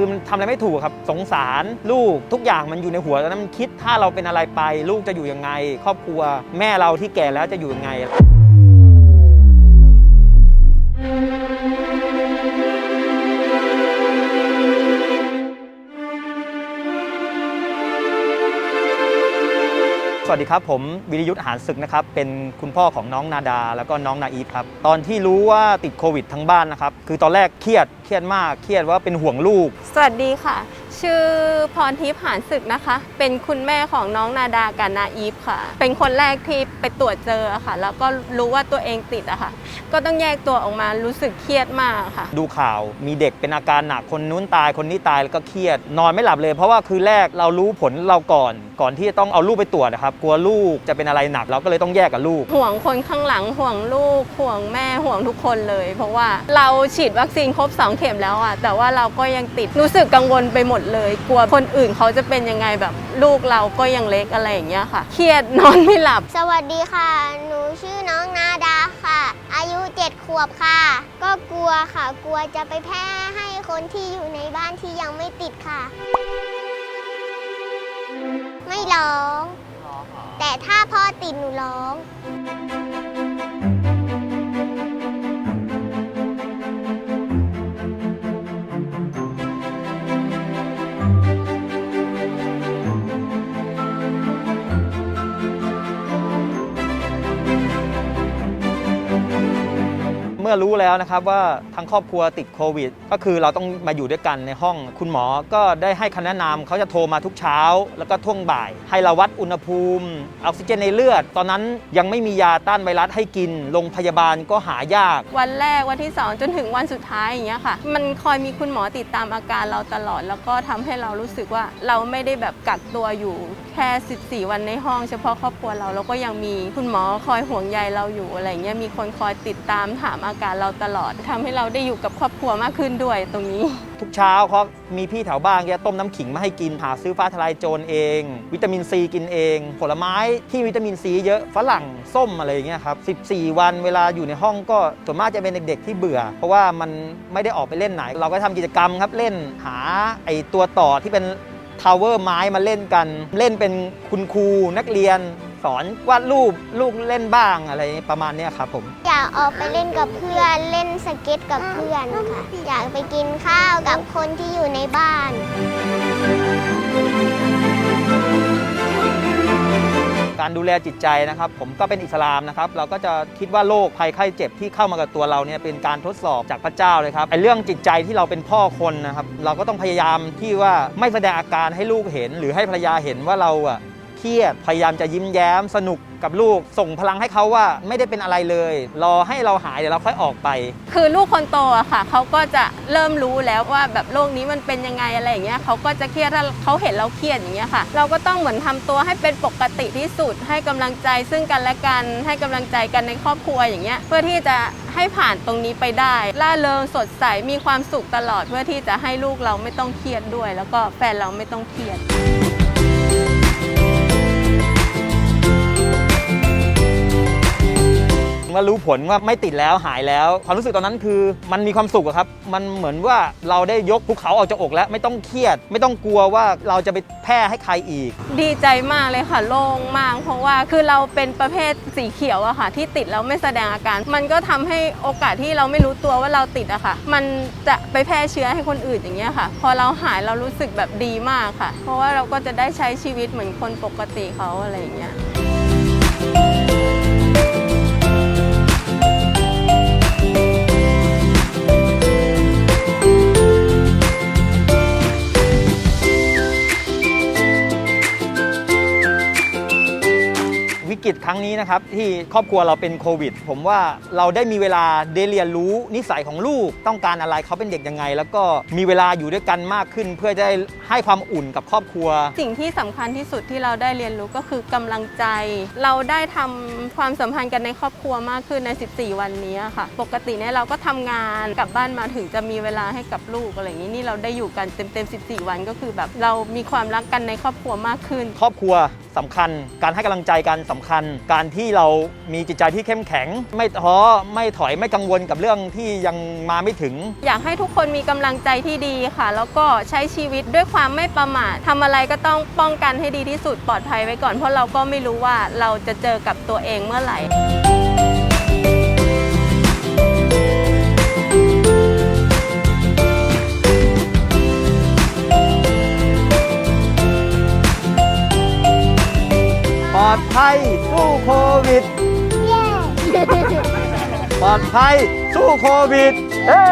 คือมันทำอะไรไม่ถูกครับ สงสารลูกทุกอย่างมันอยู่ในหัวตอนนั้นมันคิดถ้าเราเป็นอะไรไป ลูกจะอยู่ยังไง ครอบครัว แม่เราที่แก่แล้วจะอยู่ยังไง สวัสดีครับ ผมวิริยุทธ์หานศึกนะครับ เป็นคุณพ่อของน้องนาดา แล้วก็น้องนาอีฟครับ ตอนที่รู้ว่าติดโควิดทั้งบ้านนะครับ คือตอนแรกเครียด เครียดมาก เครียดว่าเป็นห่วงลูก สวัสดีค่ะ ชื่อ พรทิพย์หานศึกนะคะ เป็นคุณแม่ของน้องนาดากับนาอีฟค่ะ เป็นคนแรกที่ไปตรวจเจอค่ะ แล้วก็รู้ว่าตัวเองติดอะค่ะ ก็ต้องแยกตัวออกมารู้สึกเครียดมากค่ะ ดูข่าวมีเด็กเป็นอาการหนักคนนู้นตายคนนี้ตายแล้วก็เครียด นอนไม่หลับเลยเพราะว่าคือแรกเรารู้ผลเราก่อน ก่อนที่จะต้องเอาลูกไปตรวจนะครับ กลัวลูกจะเป็นอะไรหนักเราก็เลยต้องแยกกับลูก ห่วงคนข้างหลังห่วงลูกห่วงแม่ห่วงทุกคนเลย เพราะว่าเราฉีดวัคซีนครบ 2 เข็มแล้วอะแต่ว่าเราก็ยังติดรู้สึกกังวลไปหมดเลยกลัวคนอื่นเขาจะเป็นยังไงแบบลูกเราก็ยังเล็กอะไรอย่างเงี้ยค่ะ เครียดนอนไม่หลับ สวัสดีค่ะ หนูชื่อน้องนาดาค่ะ อายุเจ็ดขวบค่ะ ก็กลัวค่ะ กลัวจะไปแพร่ให้คนที่อยู่ในบ้านที่ยังไม่ติดค่ะ ไม่ร้อง แต่ถ้าพ่อติดหนูร้อง มื่อรู้แล้วนะครับว่าทั้งครอบครัวติดโควิด ก็คือเราต้องมาอยู่ด้วยกันในห้อง คุณหมอก็ได้ให้คำแนะนำเขาจะโทรมาทุกเช้า แล้วก็ท่วงบ่าย ให้เราวัดอุณหภูมิออกซิเจนในเลือด ตอนนั้นยังไม่มียาต้านไวรัสให้กินโรงพยาบาลก็หายาก วันแรกวันที่ 2 จนถึงวันสุดท้ายอย่างเงี้ยค่ะ มันคอยมีคุณหมอติดตามอาการเราตลอด แล้วก็ทำให้เรารู้สึกว่าเราไม่ได้แบบกักตัวอยู่แค่ 14 วันในห้อง เฉพาะครอบครัวเราแล้วก็ยังมีคุณหมอคอยห่วงใยเราอยู่อะไรเงี้ยมีคนคอยติดตามถามอาการเราตลอดทำให้เราได้อยู่กับครอบครัวมากขึ้นด้วยตรงนี้ ทุกเช้าเขามีพี่แถวบ้านแกต้มน้ำขิงมาให้กินหาซื้อฟ้าทลายโจรเอง วิตามินซีกินเอง ผลไม้ที่วิตามินซีเยอะฝรั่งส้มอะไรอย่างเงี้ยครับ 14 วันเวลาอยู่ในห้องก็ส่วนมากจะเป็นเด็กๆที่เบื่อ เพราะว่ามันไม่ได้ออกไปเล่นไหน เราก็ทำกิจกรรมครับเล่นหาไอตัวต่อที่เป็นทาวเวอร์ไม้มาเล่นกัน เล่นเป็นคุณครูนักเรียน สอนวาดรูปลูกเล่นบ้างอะไรประมาณเนี้ยครับผมอยากออกไปเล่นกับเพื่อนเล่นสเก็ตกับเพื่อนค่ะ อยากไปกินข้าวกับคนที่อยู่ในบ้านการดูแลจิตใจนะครับ ผมก็เป็นอิสลามนะครับ เราก็จะคิดว่าโรคภัยไข้เจ็บที่เข้ามากับตัวเราเนี่ยเป็นการทดสอบจากพระเจ้าเลยครับไอ้เรื่องจิตใจที่เราเป็นพ่อคนนะครับ เราก็ต้องพยายามที่ว่าไม่แสดงอาการให้ลูกเห็น หรือให้ภรรยาเห็นว่าเราอะ เครียด พยายามจะยิ้มแย้ม สนุกกับลูก ส่งพลังให้เขาว่าไม่ได้เป็นอะไรเลย รอให้เราหายเดี๋ยวเราค่อยออกไป คือลูกคนโตอะค่ะเขาก็จะเริ่มรู้แล้วว่าแบบโลกนี้มันเป็นยังไงอะไรอย่างเงี้ยเขาก็จะเครียดถ้าเขาเห็นเราเครียดอย่างเงี้ยค่ะ เราก็ต้องเหมือนทำตัวให้เป็นปกติที่สุด ให้กำลังใจซึ่งกันและกัน ให้กำลังใจกันในครอบครัวอย่างเงี้ย เพื่อที่จะให้ผ่านตรงนี้ไปได้ล่าเริงสดใสมีความสุขตลอดเพื่อที่จะให้ลูกเราไม่ต้องเครียดด้วย แล้วก็แฟนเราไม่ต้องเครียดเมื่อรู้ผลว่าไม่ติดแล้วหายแล้ว ความรู้สึกตอนนั้นคือมันมีความสุขอะครับ มันเหมือนว่าเราได้ยกภูเขาออกจากอกแล้วไม่ต้องเครียด ไม่ต้องกลัวว่าเราจะไปแพร่ให้ใครอีก ดีใจมากเลยค่ะโล่งมากเพราะว่าคือเราเป็นประเภทสีเขียวอะค่ะ ที่ติดแล้วไม่แสดงอาการ มันก็ทำให้โอกาสที่เราไม่รู้ตัวว่าเราติดอะค่ะ มันจะไปแพร่เชื้อให้คนอื่นอย่างเงี้ยค่ะ พอเราหายเรารู้สึกแบบดีมากค่ะ เพราะว่าเราก็จะได้ใช้ชีวิตเหมือนคนปกติเขาอะไรอย่างเงี้ย วิกฤตครั้งนี้นะครับที่ครอบครัวเราเป็นโควิด ผมว่าเราได้มีเวลาได้เรียนรู้นิสัยของลูกต้องการอะไรเขาเป็นเด็กยังไง แล้วก็มีเวลาอยู่ด้วยกันมากขึ้น เพื่อจะได้ให้ความอุ่นกับครอบครัว สิ่งที่สำคัญที่สุดที่เราได้เรียนรู้ก็คือกำลังใจ เราได้ทำความสัมพันธ์กันในครอบครัวมากขึ้นใน 14 วันนี้ค่ะ ปกติเนี่ยเราก็ทำงานกลับบ้านมาถึงจะมีเวลาให้กับลูกอะไรอย่างนี้นี่เราได้อยู่กันเต็มๆ 14 วันก็คือแบบเรามีความรักกันในครอบครัวมากขึ้น ครอบครัว สำคัญ การให้กำลังใจกันสำคัญ การที่เรามีจิตใจที่เข้มแข็ง ไม่ท้อไม่ถอยไม่กังวลกับเรื่องที่ยังมาไม่ถึง อยากให้ทุกคนมีกำลังใจที่ดีค่ะ แล้วก็ใช้ชีวิตด้วยความไม่ประมาททำอะไรก็ต้องป้องกันให้ดีที่สุดปลอดภัยไว้ก่อนเพราะเราก็ไม่รู้ว่าเราจะเจอกับตัวเองเมื่อไหร่ ดภัยสู้โควิด ปลอดภัยสู้โควิด เฮ้